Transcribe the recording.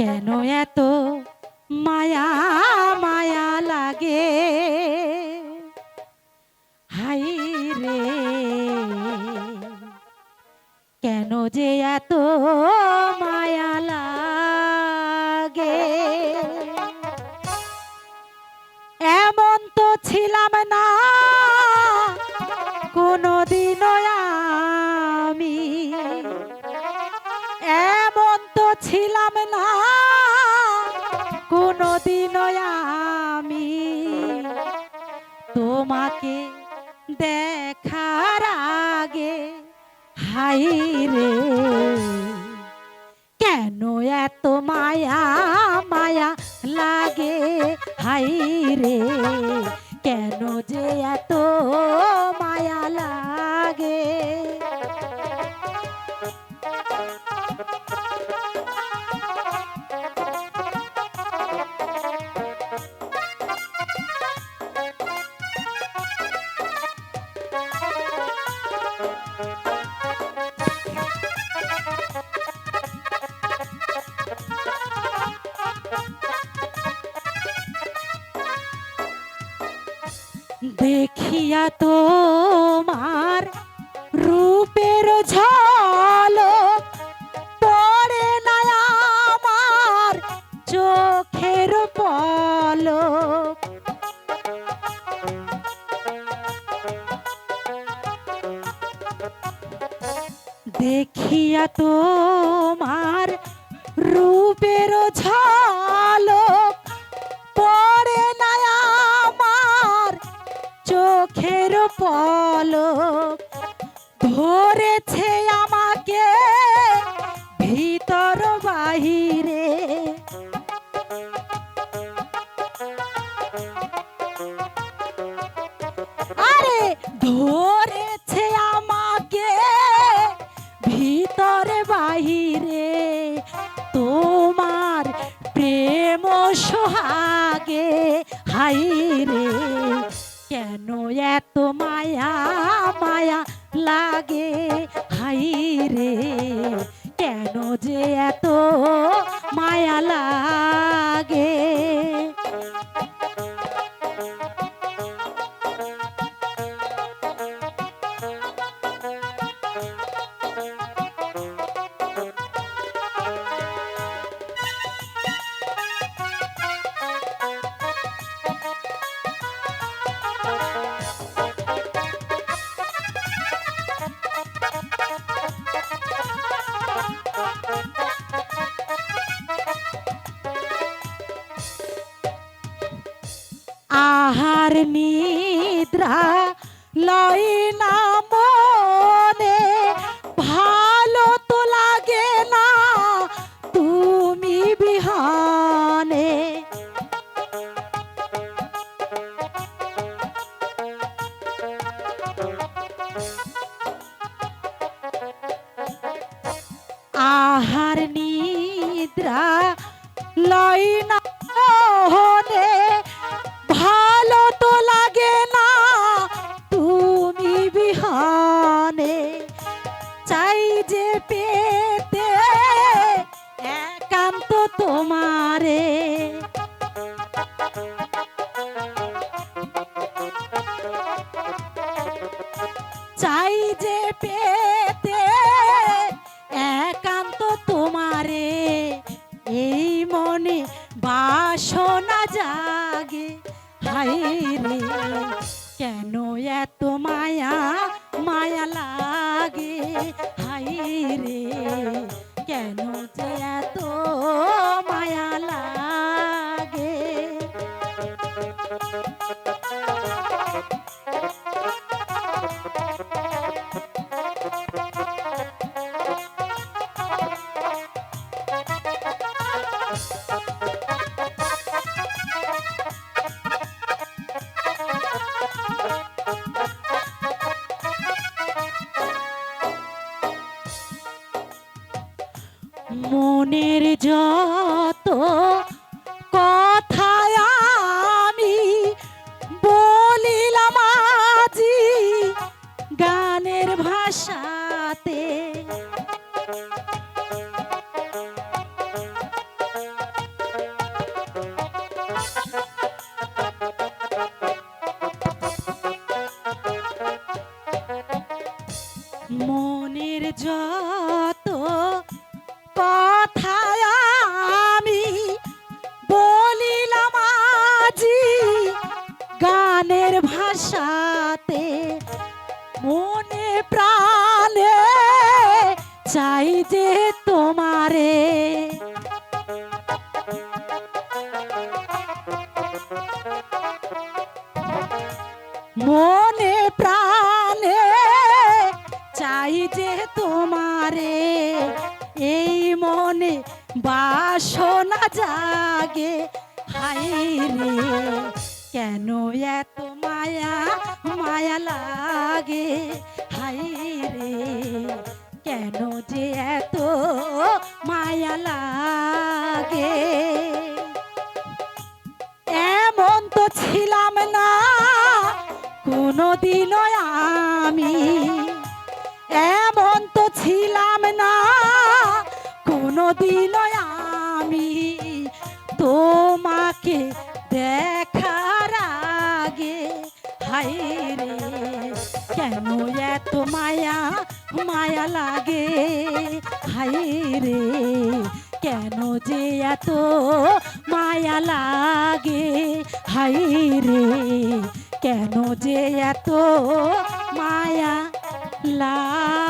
কেন এত মায়া মায়া লাগে? হাই রে, কেন যে এত মায়া লাগে? এমন তো ছিলাম না কোনোদিনও ছিলাম না, কোনোদিনও আমি তোমাকে দেখার আগে, হাই রে, কেন এত মায়া মায়া লাগে? হাই রে, কেন যে এত দেখিয়া তোমার রূপের ঝলক পড়ে না আমার চোখের পলক। দেখিয়া তোমার রূপের ঝলক চোখের পলক ধরেছে আমাকে ভিতর বাহিরে। আরে ধরেছে আমাকে ভিতরে বাহিরে। তোমার প্রেম সোহাগে হাই রে কেন এত মায়া মায়া লাগে? হাই রে কেন যে এত আহার নিদ্রা লয় মনে বাসনা জাগে। হায় রে কেন এত মায়া মায়া মনের যত কথায় আমি বলিলাম আজি গানের ভাষাতে। মনের যা তোমারে, এই মনে বাসনা জাগে। হাই রে, কেন এত মায়া মায়া লাগে? হাই রে, কেন যে এত মায়া লাগে? এমন তো ছিলাম না, কোনোদিনও আমি হাই রে, কেন এত মায়া মায়া লাগে? হাই রে, কেন যে এত মায়া লাগে? হাই রে, কেন যে এত মায়া লাগে?